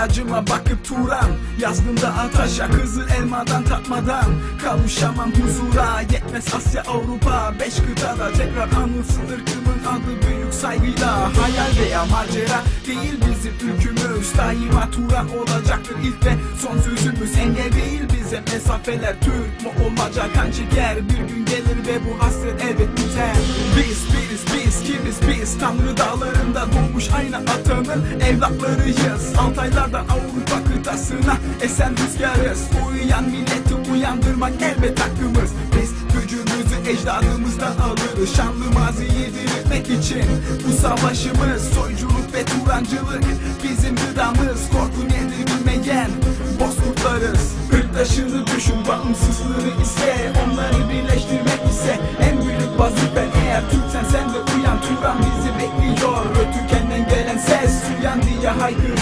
İhtiyacıma bakıp Turan Yazgında ataşa kızıl elmadan tatmadan Kavuşamam huzura. Yetmez Asya Avrupa Beş kıtada tekrar anılsın ırkımın adı büyük saygıyla. Hayal veya macera değil bizim ülkümüz. Daima Turan olacaktır ilk ve son sözümüz. Engel değil bize mesafeler. Türk mu olmaca kan çeker. Bir gün gelir ve bu hasret elbet biter. Biz biriz biz kimiz? Biz Tanrı dağlarında doğmuş aynı atanın evlatlarıyız Altaylardan Avrupa kıtasına esen rüzgarız. Uyuyan milleti uyandırmak elbet hakkımız. Biz gücümüzü ecdadımızdan alırız. Şanlı maziyi diriltmek için Bu savaşımız. Soyculuk ve turancılık Bizim gıdamız. Korku nedir bilmeyen Bozkurtlarız. Hırtaşını düşün bağımsızlığı ise Onları birleştirmek ise En büyük vazifen. Eğer Türksen sen de uyan Turan bizi bekliyor. Ötükenden gelen ses uyan diye haykırıyor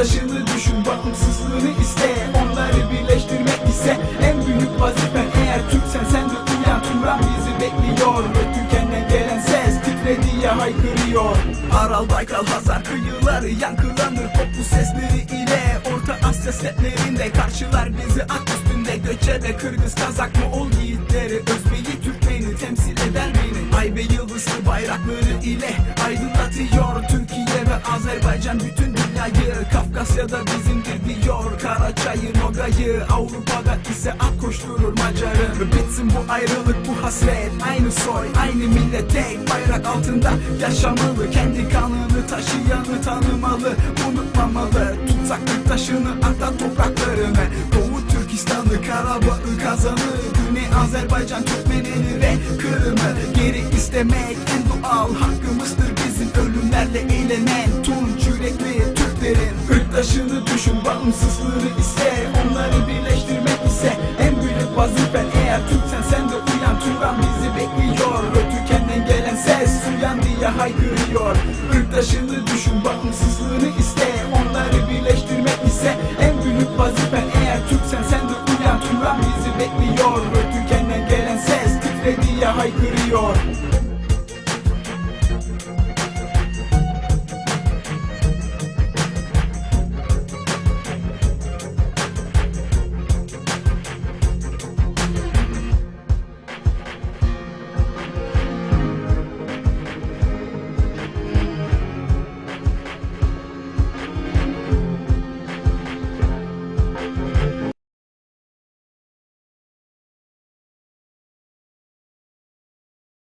Hırtaşını düşün bağımsızlığını iste. Onları birleştirmek ise En büyük vazifen eğer Türksen sen de uyan Turan bizi bekliyor. Ötükenden gelen ses titre diye haykırıyor. Aral Baykal Hazar kıyıları yankılanır. Toplu sesleri ile Orta Asya setlerinde Karşılar bizi at üstünde. Göçebe Kırgız Kazak Moğol yiğitleri Özbeyi Türkmeni temsil eder beni. Ay ve yıldızlı bayrakları ile Aydınlatıyor ve Azerbaycan bütün dünyayı Kafkasya'da bizimdir diyor Karaçay'ı Noga'yı Avrupa'da ise at koşturur Macar'ın Bitsin bu ayrılık bu hasret Aynı soy aynı millet. Tek bayrak altında Yaşamalı kendi kanını taşıyanı tanımalı. Unutmamalı tutsaklık taşını ata topraklarını Doğu Türkistan'ı Karabağ'ı Kazan'ı Güney Azerbaycan Türkmeneli ve Kırım'ı Geri istemek en doğal hakkımızdır. Bizim ölümlerle eğlenen Tunç yürekli Türklerin Hırtaşını düşün bağımsızlığını iste Onları birleştirmek ise en büyük vazifen. Eğer Türksen sen de uyan Turan bizi bekliyor. Ötükenden gelen ses uyan diye haykırıyor. Hırtaşını düşün bağımsızlığını iste Onları birleştirmek ise en büyük vazifen bizi bekliyor Ötükenden gelen ses titre diye haykırıyor